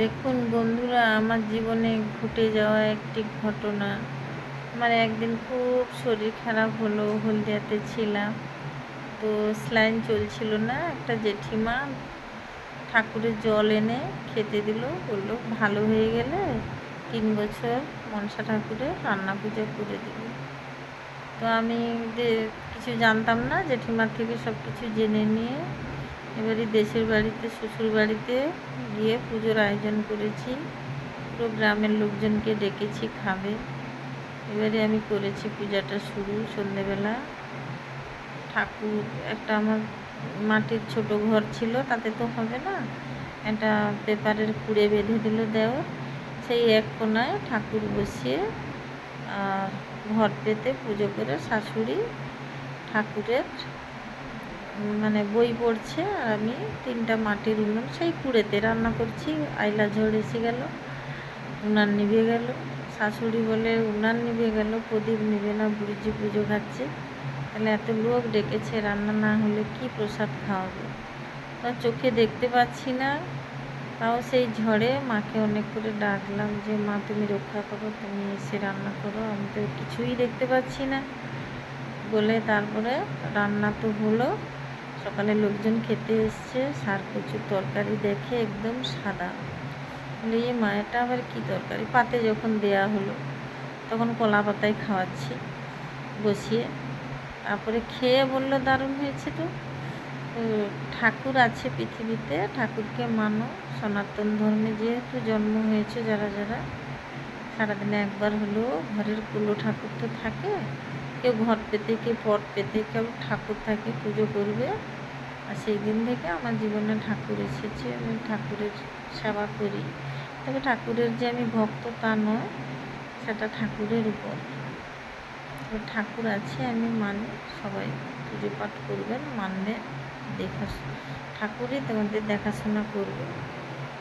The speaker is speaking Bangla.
দেখুন বন্ধুরা, আমার জীবনে ঘটে যাওয়া একটি ঘটনা। আমার একদিন খুব শরীর খারাপ হলো, হলদিয়াতে ছিলাম। তো স্লাইন চলছিল না, একটা জেঠিমা ঠাকুরের জল এনে খেতে দিল। বলল, ভালো হয়ে গেলে তিন বছর মনসা ঠাকুরের রান্না পুজো করে দিল তো আমি কিছু জানতাম না, জেঠিমার থেকে সব কিছু জেনে নিয়ে এবারে দেশের বাড়িতে, শ্বশুর বাড়িতে গিয়ে পুজোর আয়োজন করেছি। পুরো গ্রামের লোকজনকে ডেকেছি, খাবে। এবারে আমি করেছি পূজাটা শুরু সন্ধেবেলা। ঠাকুর, একটা আমার মাটির ছোট ঘর ছিল, তাতে তো হবে না। একটা পেপারের কুড়ে বেঁধে দিল দেওয়া। সেই এক কোনায় ঠাকুর বসিয়ে ঘর পেতে পুজো করে শাশুড়ি ঠাকুরের মানে বই পড়ছে আর আমি তিনটা মাটির উনুন সেই কুড়েতে রান্না করছি, আইলা ঝড় এসে গেল, উনান নিভে গেল, শাশুড়ি বলে, উনান নিভে গেল, প্রদীপ নিবে না, বুড়িজি পুজো খাচ্ছে। তাহলে এত লোক ডেকেছে, রান্না না হলে কি প্রসাদ খাওয়াবে? তা চোখে দেখতে পাচ্ছি না, তাও সেই ঝড়ে মাকে অনেক করে ডাকলাম যে, মা, তুমি রক্ষা করো, তুমি এসে রান্না করো। আমি তো কিছুই দেখতে পাচ্ছি না। বলে তারপরে রান্না তো হলো সকালে লোকজন খেতে এসছে, সার কচুর তরকারি দেখে একদম সাদা। বলে এই মায়েরটা আবার কী তরকারি? পাতে যখন দেয়া হলো, তখন কলা পাতায় খাওয়াচ্ছি, বসিয়ে। তারপরে খেয়ে বলল, দারুণ হয়েছে তো ঠাকুর আছে পৃথিবীতে, ঠাকুরকে মানো। সনাতন ধর্মে যেহেতু জন্ম হয়েছে যারা যারা, সারাদিনে একবার হলেও ঘরের কুলো ঠাকুর তো থাকে। কেউ ঘর পেতে, কেউ পট পেতে, কেউ ঠাকুর থাকে, পুজো করবে। আর সেই দিন থেকে আমার জীবনে ঠাকুর এসেছে, আমি ঠাকুরের সেবা করি। তবে ঠাকুরের যে আমি ভক্ত তা নয়, সেটা ঠাকুরের উপর। ঠাকুর আছে, আমি মানি, সবাই পুজো পাঠ করবেন, মানবেন, দেখা, ঠাকুরই তোমাদের দেখাশোনা করবে।